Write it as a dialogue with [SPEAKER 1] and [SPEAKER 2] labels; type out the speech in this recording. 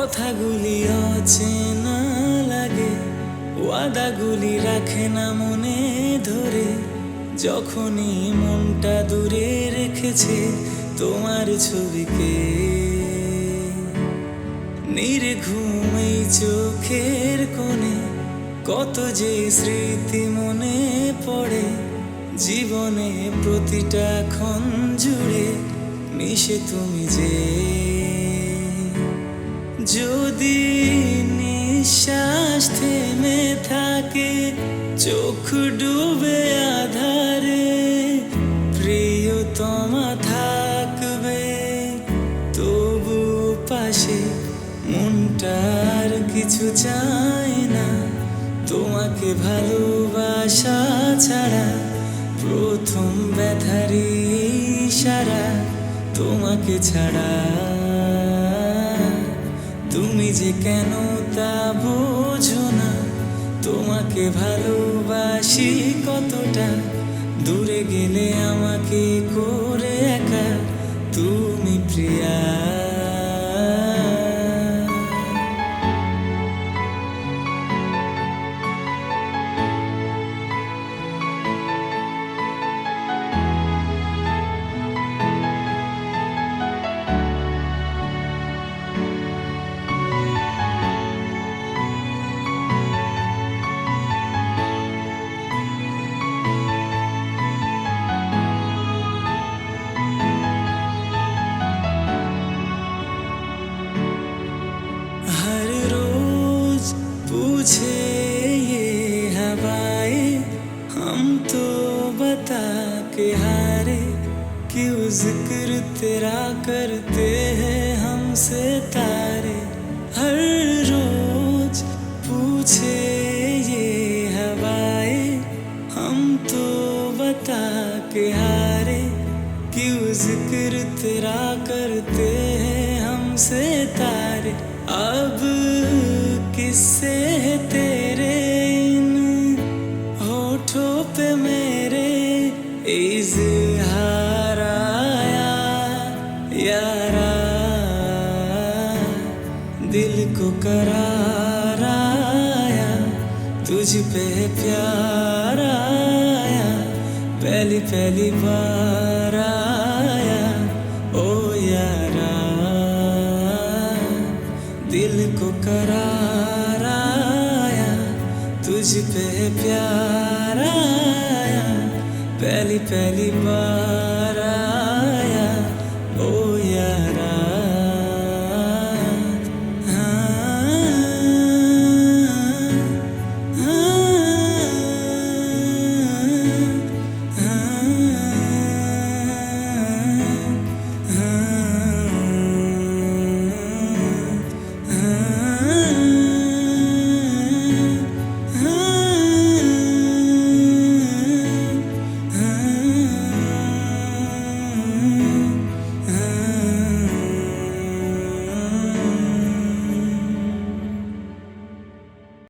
[SPEAKER 1] কথাগুলি অচেনা লাগে, ওয়াদাগুলি রাখে না মনে ধরে। যখনই মনটা দূরে রেখেছে তোমার ছবিকে। নির্ঘুম এই চোখের কোণে, কত যে স্মৃতি মনে পড়ে, জীবনে প্রতিটা ক্ষণ জুড়ে মিশে তুমি যে। যদি নিঃশ্বাস থেমে থাকে, চোখ ডুবে আধারে প্রিয় তোমা থাকবে। তবু পাশে মনটার কিছু চায় না। তোমাকে ভালোবাসা ছাড়া প্রথম ব্যথারি ইশারা তোমাকে ছাড়া তুমি যে কেন তা বোঝো না। তোমাকে ভালোবাসি কতটা? দূরে গেলে আমাকে করে पूछे ये हवाएँ हम तो बता के हारे क्यों ज़िक्र तेरा करते हैं हमसे तारे। हर रोज पूछे ये हवाएँ हम तो बता के हारे क्यों ज़िक्र तेरा करते हैं हमसे तारे। अब किससे तेरे इन होठों पे मेरे। इजहार आया, यारा, दिल को करार आया, तुझ पे प्यार आया पहली पहली बार तुझ पे प्यार आया पहली पहली बार